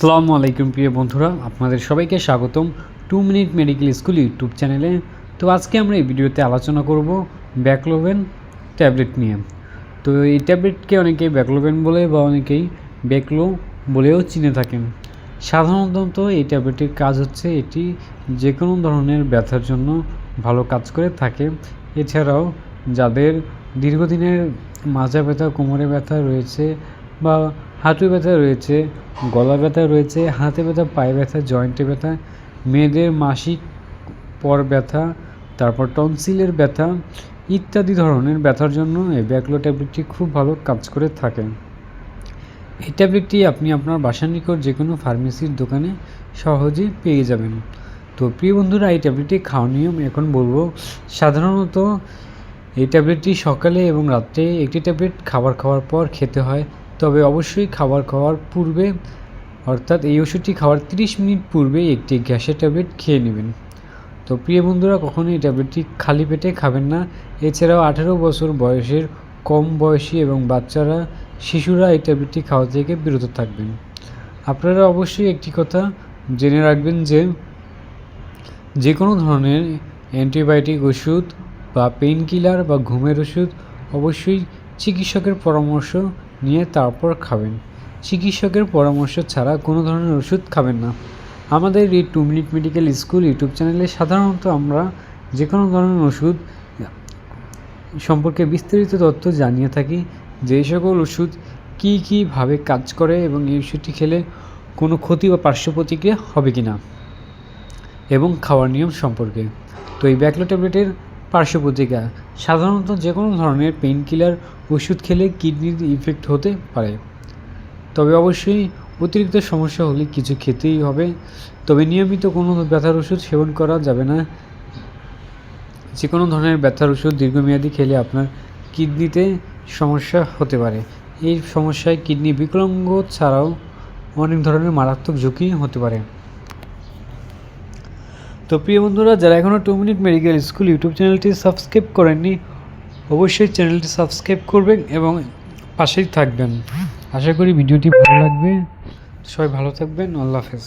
আসসালামু আলাইকুম প্রিয় বন্ধুরা, আপনাদের সবাইকে স্বাগতম two minute medical school YouTube চ্যানেলে। তো আজকে আমরা এই ভিডিওতে আলোচনা করব ব্যাকলোভেন ট্যাবলেট নিয়ে। তো এই ট্যাবলেটকে অনেকেই ব্যাকলোভেন বলে বা অনেকেই ব্যাকলো বলেও চিনে থাকেন। সাধারণত এই ট্যাবলেটের কাজ হচ্ছে এটি যে কোনো ধরনের ব্যথার জন্য ভালো কাজ করে থাকে। এছাড়াও যাদের দীর্ঘদিনের মাজা ব্যথা, কোমরে ব্যথা রয়েছে বা হাঁটু ব্যথা রয়েছে, গলা ব্যথা রয়েছে, হাতে ব্যথা, পায়ে ব্যথা, জয়েন্টে ব্যথা, মেয়েদের মাসিক পর ব্যথা, তারপর টনসিলের ব্যথা ইত্যাদি ধরনের ব্যথার জন্য এই ব্যাকলো ট্যাবলেটটি খুব ভালো কাজ করে থাকে। এই ট্যাবলেটটি আপনি আপনার বাসার নিকট যে কোনো ফার্মেসির দোকানে সহজেই পেয়ে যাবেন। তো প্রিয় বন্ধুরা, এই ট্যাবলেটটি খাওয়ার নিয়ম এখন বলব, সাধারণত এই ট্যাবলেটটি সকালে এবং রাত্রে একটি ট্যাবলেট খাবার খাওয়ার পর খেতে হয়। তবে অবশ্যই খাবার খাওয়ার পূর্বে, অর্থাৎ এই ওষুধটি খাওয়ার 30 মিনিট পূর্বে একটি গ্যাসের ট্যাবলেট খেয়ে নেবেন। তো প্রিয় বন্ধুরা, কখনোই এই ট্যাবলেটটি খালি পেটে খাবেন না। এছাড়াও আঠেরো বছর বয়সের, কম বয়সী এবং বাচ্চারা, শিশুরা এই ট্যাবলেটটি খাওয়া থেকে বিরত থাকবেন। আপনারা অবশ্যই একটি কথা জেনে রাখবেন যে যে কোনো ধরনের অ্যান্টিবায়োটিক ওষুধ বা পেইন কিলার বা ঘুমের ওষুধ অবশ্যই চিকিৎসকের পরামর্শ নিয়ে তারপর খাবেন। চিকিৎসকের পরামর্শ ছাড়া কোনো ধরনের ওষুধ খাবেন না। আমাদের এই two minute medical school YouTube চ্যানেলে সাধারণত আমরা যে কোনো ধরনের ওষুধ সম্পর্কে বিস্তারিত তথ্য জানিয়ে থাকি যে সকল ওষুধ কী কীভাবে কাজ করে এবং এই ওষুধটি খেলে কোনো ক্ষতি বা পার্শ্ব প্রতিক্রিয়া হবে কি না এবং খাওয়ার নিয়ম সম্পর্কে। তো এই ব্যাকলো ট্যাবলেটের পার্শ্ব প্রতিক্রিয়া। সাধারণত যে কোনো ধরনের পেইন কিলার ওষুধ খেলে কিডনির ইফেক্ট হতে পারে। তবে অবশ্যই অতিরিক্ত সমস্যা হলে কিছু খেতেই হবে। তবে নিয়মিত কোনো ব্যথার ওষুধ সেবন করা যাবে না। যে কোনো ধরনের ব্যথার ওষুধ দীর্ঘমেয়াদী খেলে আপনার কিডনিতে সমস্যা হতে পারে। এই সমস্যায় কিডনি বিকলাঙ্গ ছাড়াও অনেক ধরনের মারাত্মক ঝুঁকি হতে পারে। তো প্রিয় বন্ধুরা, যারা এখনও two minute medical school YouTube চ্যানেলটি সাবস্ক্রাইব করেননি, অবশ্যই চ্যানেলটি সাবস্ক্রাইব করবেন এবং পাশেই থাকবেন। আশা করি ভিডিওটি ভালো লাগবে। সবাই ভালো থাকবেন। আল্লাহ হাফেজ।